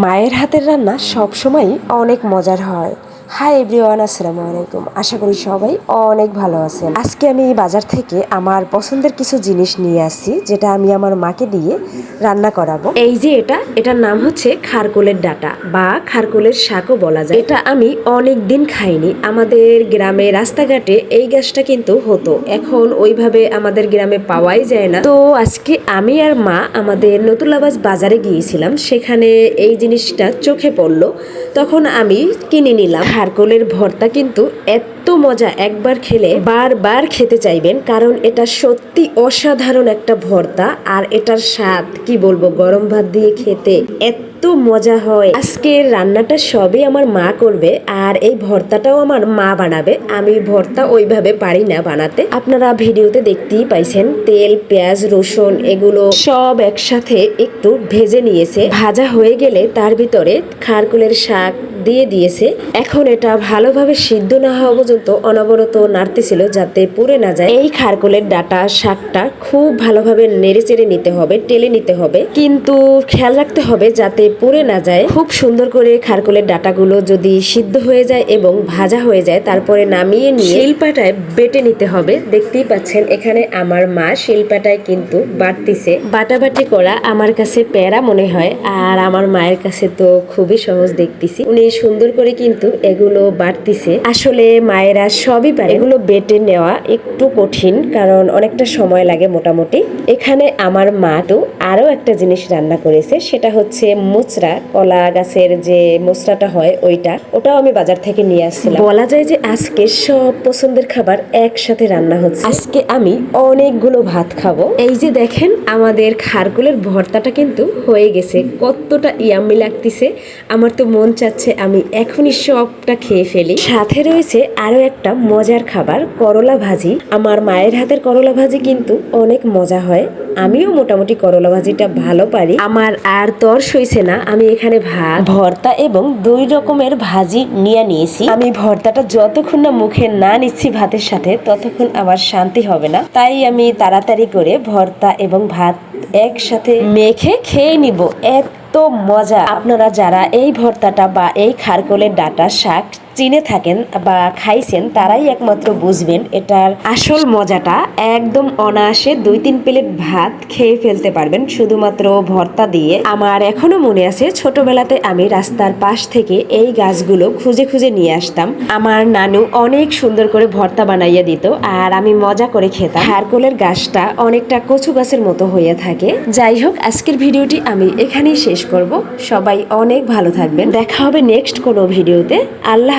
মায়ের হাতের রান্না সবসময়ই অনেক মজার হয়। হাই এভরিওয়ান আসসালামু আলাইকুম। আশা করি সবাই অনেক ভালো আছেন। আজকে আমি বাজার থেকে আমার পছন্দের কিছু জিনিস নিয়ে আসছি যেটা আমি আমার মাকে দিয়ে রান্না করাবো। এই যে এটা, এটার নাম হচ্ছে খারকোলের ডাটা, বা খারকোলের শাকও বলা যায়। এটা আমি অনেক দিন খাইনি। আমাদের গ্রামে রাস্তাঘাটে এই গাছটা কিন্তু হতো। এখন ওইভাবে আমাদের গ্রামে পাওয়াই যায় না। তো আজকে আমি আর মা আমাদের নতুলাবাজ বাজারে গিয়েছিলাম। সেখানে এই জিনিসটা চোখে পড়ল। তখন আমি কিনে নিলাম। খারকোলের ভর্তা কিন্তু এত মজা একবার খেলে বারবার খেতে চাইবেন, কারণ এটা সত্যি অসাধারণ একটা ভর্তা আর এটার স্বাদ, কি বলব, গরম ভাত দিয়ে খেতে এত মজা হয়। আজকের রান্নাটা সবই আমার মা করবে আর এই ভর্তাটাও আমার মা বানাবে। আমি ভর্তা ওইভাবে পারি না বানাতে। আপনারা ভিডিওতে দেখতেই পাইছেন, তেল, পেঁয়াজ, রসুন এগুলো সব একসাথে একটু ভেজে নিয়েছে। ভাজা হয়ে গেলে তার ভিতরে খারকুলের শাক দিয়ে দিয়েছে। এখন এটা ভালোভাবে সিদ্ধ না হওয়া পর্যন্ত অনবরত নাড়তেছিল যাতে পুড়ে না যায়। এই খারকুলের ডাটা শাকটা খুব ভালোভাবে নেড়ে চেড়ে নিতে হবে, টেলে নিতে হবে। কিন্তু খেয়াল রাখতে হবে যাতে পুড়ে না যায়। খুব সুন্দর করে খারকুলের ডাটাগুলো যদি সিদ্ধ হয়ে যায় এবং ভাজা হয়ে যায়, তারপরে নামিয়ে নিয়ে শিলপাটায় বেটে নিতে হবে। দেখতেই পাচ্ছেন, এখানে আমার মা শিলপাটায় কিন্তু বাটতিছে। বাটাবাটি করা আমার কাছে প্যারা মনে হয়, আর আমার মায়ের কাছে তো খুবই সহজ দেখতেছি। উনি সুন্দর করে কিন্তু এগুলো বাটতিছে। আসলে মায়েরা সবই পারে। এগুলো বেটে নেওয়া একটু কঠিন, কারণ অনেকটা সময় লাগে মোটামুটি। এখানে আমার মা তো আরও একটা জিনিস রান্না করেছে, সেটা হচ্ছে মোচরা কলা গাছের যে মোচরাটা হয় ওইটা। ওটাও আমি বাজার থেকে নিয়ে আসছিলাম। বলা যায় যে আজকে সব পছন্দের খাবার একসাথে রান্না হচ্ছে। আজকে আমি অনেকগুলো ভাত খাব। এই যে দেখেন, আমাদের খারকুলের ভর্তাটা কিন্তু হয়ে গেছে। কতটা ইয়াম্মি লাগতেছে। আমার তো মন চাচ্ছে আমি এখনই সবটা খেয়ে ফেলি। সাথে রয়েছে আরও একটা মজার খাবার, করলা ভাজি। আমার মায়ের হাতের করলা ভাজি কিন্তু অনেক মজা হয়। আমিও মোটামুটি করলা ভাজিটা ভালো পারি। আমার আর তর সইছে না। আমি এখানে ভাত, ভর্তা এবং দুই রকমের ভাজি নিয়ে নিয়েছি। আমি ভর্তাটা যতক্ষণ না মুখে না নিচ্ছি ভাতের সাথে, ততক্ষণ আমার শান্তি হবে না। তাই আমি তাড়াতাড়ি করে ভর্তা এবং ভাত একসাথে মেখে খেয়ে নিব। এত মজা! আপনারা যারা এই ভর্তাটা বা এই খারকোলের ডাটা শাক চিনে থাকেন বা খাইছেন, তারাই একমাত্র বুঝবেন এটার আসল মজাটা। একদম অনায়াসে দুই তিন প্লেট ভাত খেয়ে ফেলতে পারবেন, শুধুমাত্র ভর্তা দিয়ে। আমার এখনও মনে আছে, ছোটবেলাতে আমি রাস্তার পাশ থেকে এই গাছগুলো খুঁজে খুঁজে নিয়ে আসতাম। আমার নানু অনেক সুন্দর করে ভর্তা বানাইয়া দিত আর আমি মজা করে খেতাম। হারকোলের গাছটা অনেকটা কচু গাছের মতো হয়ে থাকে। যাই হোক, আজকের ভিডিওটি আমি এখানেই শেষ করব। সবাই অনেক ভালো থাকবেন। দেখা হবে নেক্সট কোনো ভিডিওতে। আল্লাহ